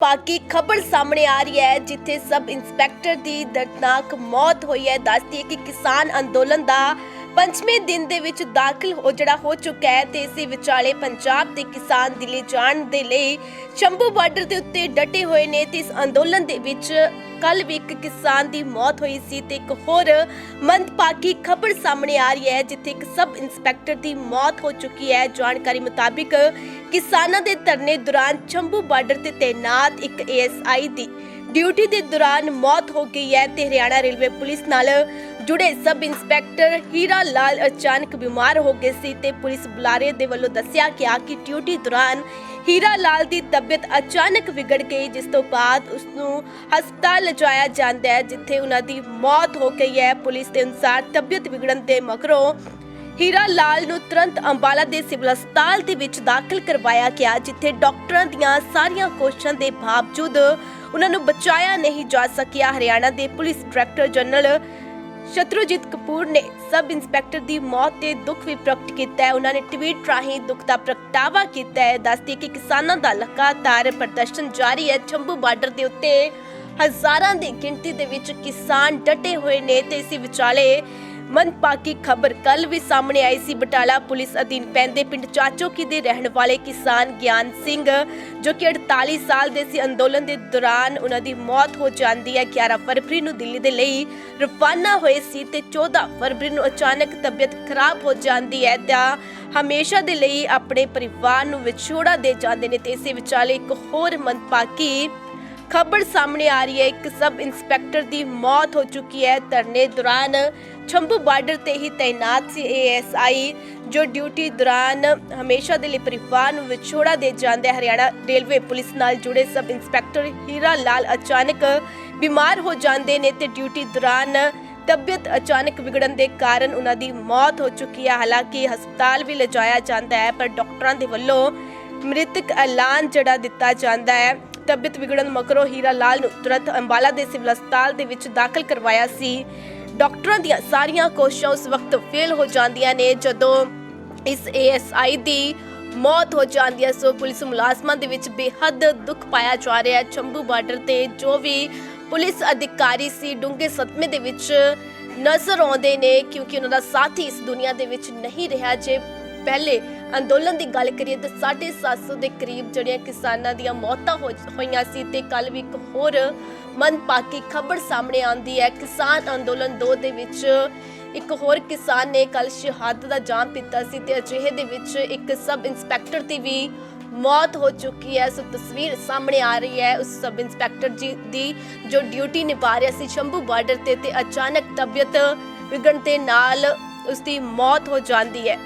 ਪਾਕੀ ਖਬਰ ਸਾਹਮਣੇ ਆ ਰਹੀ ਹੈ, ਜਿੱਥੇ ਸਬ ਇੰਸਪੈਕਟਰ ਦੀ ਦਰਦਨਾਕ ਮੌਤ ਹੋਈ ਹੈ। ਦੱਸਦੀ ਹੈ ਕਿ ਕਿਸਾਨ ਅੰਦੋਲਨ ਦਾ ਪੰਜਵੇਂ ਦਿਨ ਦੇ ਵਿੱਚ ਦਾਖਲ ਹੋ ਜਿਹੜਾ ਹੋ ਚੁੱਕਾ ਹੈ ਤੇ ਇਸੇ ਵਿਚਾਲੇ ਪੰਜਾਬ ਦੇ ਕਿਸਾਨ ਦਿੱਲੀ ਜਾਣ ਦੇ ਲਈ ਸ਼ੰਭੂ ਬਾਰਡਰ ਦੇ ਉੱਤੇ ਡਟੇ ਹੋਏ ਨੇ ਤੇ ਇਸ ਅੰਦੋਲਨ ਦੇ ਵਿੱਚ ਕੱਲ ਵੀ ਇੱਕ ਕਿਸਾਨ ਦੀ ਮੌਤ ਹੋਈ ਸੀ ਤੇ ਇੱਕ ਹੋਰ ਮੰਦਭਾਗੀ ਖਬਰ ਸਾਹਮਣੇ ਆ ਰਹੀ ਹੈ, ਜਿੱਥੇ ਇੱਕ ਸਬ ਇੰਸਪੈਕਟਰ ਦੀ ਮੌਤ ਹੋ ਚੁੱਕੀ ਹੈ। ਜਾਣਕਾਰੀ ਮੁਤਾਬਿਕ ਕਿਸਾਨਾਂ ਦੇ ਧਰਨੇ ਦੌਰਾਨ ਸ਼ੰਭੂ ਬਾਰਡਰ ਤੇ ਤੈਨਾਤ ਇੱਕ ਏਐਸਆਈ ਦੀ ਡਿਊਟੀ ਦੇ ਦੌਰਾਨ ਮੌਤ ਹੋ ਗਈ ਹੈ ਤੇ ਹਰਿਆਣਾ ਰੇਲਵੇ ਪੁਲਿਸ ਨਾਲ ਜੁੜੇ ਸਬ ਇੰਸਪੈਕਟਰ ਹੀਰਾ ਲਾਲ ਅਚਾਨਕ ਬਿਮਾਰ ਹੋ ਗਏ ਸੀ ਤੇ ਪੁਲਿਸ ਬੁਲਾਰੇ ਦੇ ਵੱਲੋਂ ਦੱਸਿਆ ਗਿਆ ਕਿ ਡਿਊਟੀ ਦੌਰਾਨ ਹੀਰਾ ਲਾਲ ਦੀ ਤਬੀਅਤ ਅਚਾਨਕ ਵਿਗੜ ਗਈ, ਜਿਸ ਤੋਂ ਬਾਅਦ ਉਸ ਨੂੰ ਹਸਪਤਾਲ ਲਿਜਾਇਆ ਜਾਂਦਾ ਹੈ, ਜਿੱਥੇ ਉਹਨਾਂ ਦੀ ਮੌਤ ਹੋ ਗਈ ਹੈ। ਪੁਲਿਸ ਦੇ ਅਨੁਸਾਰ ਤਬੀਅਤ ਵਿਗੜਨ ਦੇ ਮਗਰੋਂ ਹੀਰਾ ਲਾਲ ਨੂੰ ਤੁਰੰਤ ਅੰਬਾਲਾ ਦੇ ਸਿਵਲ ਹਸਪਤਾਲ ਦੇ ਵਿੱਚ ਦਾਖਲ ਕਰਵਾਇਆ ਗਿਆ, ਜਿੱਥੇ ਡਾਕਟਰਾਂ ਦੀਆਂ ਸਾਰੀਆਂ ਕੋਸ਼ਿਸ਼ਾਂ ਦੇ ਬਾਵਜੂਦ ਉਹਨਾਂ ਨੂੰ ਬਚਾਇਆ ਨਹੀਂ ਜਾ ਸਕਿਆ। ਹਰਿਆਣਾ ਦੇ police director general Shatrujeet Kapoor ਨੇ ਸਬ ਇੰਸਪੈਕਟਰ ਦੀ ਮੌਤ ਤੇ ਦੁੱਖ ਵੀ ਪ੍ਰਗਟ ਕੀਤਾ ਹੈ। ਉਹਨਾਂ ਨੇ ਟਵੀਟ ਰਾਹੀਂ ਦੁੱਖ ਦਾ ਪ੍ਰਗਟਾਵਾ ਕੀਤਾ ਹੈ। ਦੱਸਦੀ ਕਿ ਕਿਸਾਨਾਂ ਦਾ ਲਗਾਤਾਰ ਪ੍ਰਦਰਸ਼ਨ ਜਾਰੀ ਹੈ। ਚੰਬੂ ਬਾਰਡਰ ਦੇ ਉੱਤੇ ਹਜ਼ਾਰਾਂ ਦੀ ਗਿਣਤੀ ਦੇ ਵਿੱਚ ਕਿਸਾਨ ਡਟੇ ਹੋਏ ਨੇ ਤੇ ਇਸੇ ਵਿਚਾਲੇ ਮਨਪਾਕੀ ਖਬਰ ਕੱਲ ਵੀ ਸਾਹਮਣੇ ਆਈ ਸੀ। ਬਟਾਲਾ ਪੁਲਿਸ ਅਧੀਨ ਪੈਂਦੇ ਪਿੰਡ ਚਾਚੋਕੀ ਦੇ ਰਹਿਣ ਵਾਲੇ ਕਿਸਾਨ ਗਿਆਨ ਸਿੰਘ, ਜੋ ਕਿ 48 ਸਾਲ ਦੇ ਸੀ, ਅੰਦੋਲਨ ਦੇ ਦੌਰਾਨ ਉਹਨਾਂ ਦੀ ਮੌਤ ਹੋ ਜਾਂਦੀ ਹੈ। 11 ਫਰਵਰੀ ਨੂੰ ਦਿੱਲੀ ਦੇ ਲਈ ਰਵਾਨਾ ਹੋਏ ਸੀ ਤੇ 14 ਫਰਵਰੀ ਨੂੰ ਅਚਾਨਕ ਤਬੀਅਤ ਖਰਾਬ ਹੋ ਜਾਂਦੀ ਹੈ। ਤਾਂ ਹਮੇਸ਼ਾ ਦੇ ਲਈ ਆਪਣੇ ਪਰਿਵਾਰ ਨੂੰ ਵਿਛੋੜਾ ਦੇ ਜਾਂਦੇ ਨੇ ਤੇ ਇਸੇ ਵਿਚਾਲੇ ਇੱਕ ਹੋਰ ਮਨਪਾਕੀ ਖਬਰ ਸਾਹਮਣੇ ਆ ਰਹੀ ਹੈ। ਇੱਕ ਸਬ ਇੰਸਪੈਕਟਰ ਦੀ ਮੌਤ ਹੋ ਚੁੱਕੀ ਹੈ। ਧਰਨੇ ਦੌਰਾਨ ਛੰਭੂ ਬਾਰਡਰ ਤੇ ਹੀ ਤਾਇਨਾਤ ਸੀ ਏਐਸਆਈ, ਜੋ ਡਿਊਟੀ ਦੌਰਾਨ ਹਮੇਸ਼ਾ ਦੇ ਲਈ ਪਰਿਵਾਰ ਨੂੰ ਵਿਛੋੜਾ ਦੇ ਜਾਂਦੇ ਹਰਿਆਣਾ ਰੇਲਵੇ ਪੁਲਿਸ ਨਾਲ ਜੁੜੇ ਸਬ ਇੰਸਪੈਕਟਰ ਹੀਰਾ ਲਾਲ ਅਚਾਨਕ ਬਿਮਾਰ ਹੋ ਜਾਂਦੇ ਨੇ ਤੇ ਡਿਊਟੀ ਦੌਰਾਨ ਤਬੀਅਤ ਅਚਾਨਕ ਵਿਗੜਨ ਦੇ ਕਾਰਨ ਉਹਨਾਂ ਦੀ ਮੌਤ ਹੋ ਚੁੱਕੀ ਹੈ। ਹਾਲਾਂਕਿ ਹਸਪਤਾਲ ਵੀ ਲਿਜਾਇਆ ਜਾਂਦਾ ਹੈ, ਪਰ ਡਾਕਟਰਾਂ ਦੇ ਵੱਲੋਂ ਮ੍ਰਿਤਕ ਐਲਾਨ ਜਿਹੜਾ ਦਿੱਤਾ ਜਾਂਦਾ ਹੈ। ਤਬੀਅਤ ਵਿਗੜਨ ਮਗਰੋਂ ਹੀਰਾ ਲਾਲ ਨੂੰ ਤੁਰੰਤ ਅੰਬਾਲਾ ਦੇ ਸਿਵਲ ਹਸਪਤਾਲ ਦੇ ਵਿੱਚ ਦਾਖਲ ਕਰਵਾਇਆ ਸੀ। ਡਾਕਟਰਾਂ ਦੀਆਂ ਸਾਰੀਆਂ ਕੋਸ਼ਿਸ਼ਾਂ ਉਸ ਵਕਤ ਫੇਲ ਹੋ ਜਾਂਦੀਆਂ ਨੇ, ਜਦੋਂ ਇਸ ਏਐਸਆਈ ਦੀ ਮੌਤ ਹੋ ਜਾਂਦੀ ਹੈ, ਸੋ ਪੁਲਿਸ ਮੁਲਾਜ਼ਮਾਂ ਦੇ ਵਿੱਚ ਬੇਹੱਦ ਦੁੱਖ ਪਾਇਆ ਜਾ ਰਿਹਾ ਹੈ। ਚੰਬੂ ਬਾਰਡਰ ਤੇ ਜੋ ਵੀ ਪੁਲਿਸ ਅਧਿਕਾਰੀ ਸੀ, ਡੂੰਘੇ ਸਦਮੇ ਦੇ ਵਿੱਚ ਨਜ਼ਰ ਆਉਂਦੇ ਨੇ, ਕਿਉਂਕਿ ਉਹਨਾਂ ਦਾ ਸਾਥੀ ਇਸ ਦੁਨੀਆ ਦੇ ਵਿੱਚ ਨਹੀਂ ਰਿਹਾ। ਜੇ ਪਹਿਲੇ ਅੰਦੋਲਨ ਦੀ ਗੱਲ ਕਰੀਏ ਤਾਂ 750 ਦੇ ਕਰੀਬ ਜਿਹੜੀਆਂ ਕਿਸਾਨਾਂ ਦੀਆਂ ਮੌਤਾਂ ਹੋ- ਹੋਈਆਂ ਸੀ ਤੇ ਕੱਲ ਵੀ ਇੱਕ ਹੋਰ ਮਨਪਾਕੀ ਖਬਰ ਸਾਹਮਣੇ ਆਂਦੀ ਹੈ। ਕਿਸਾਨ ਅੰਦੋਲਨ 2 ਦੇ ਵਿੱਚ ਇੱਕ ਹੋਰ ਕਿਸਾਨ ਨੇ ਕੱਲ ਸ਼ਹਾਦਤ ਦਾ ਜਾਮ ਪੀਤਾ ਸੀ ਤੇ ਅਜਿਹੇ ਦੇ ਵਿੱਚ ਇੱਕ ਸਬ ਇੰਸਪੈਕਟਰ ਦੀ ਵੀ ਮੌਤ ਹੋ ਚੁੱਕੀ ਹੈ। ਸੋ ਤਸਵੀਰ ਸਾਹਮਣੇ ਆ ਰਹੀ ਹੈ। ਉਸ ਸਬ ਇੰਸਪੈਕਟਰ ਜੀ ਦੀ ਜੋ ਡਿਊਟੀ ਨਿਭਾ ਰਿਹਾ ਸੀ ਸ਼ੰਭੂ ਬਾਰਡਰ ਤੇ ਤੇ ਅਚਾਨਕ ਤਬੀਅਤ ਵਿਗੜਨ ਦੇ ਨਾਲ ਉਸ ਦੀ ਮੌਤ ਹੋ ਜਾਂਦੀ ਹੈ।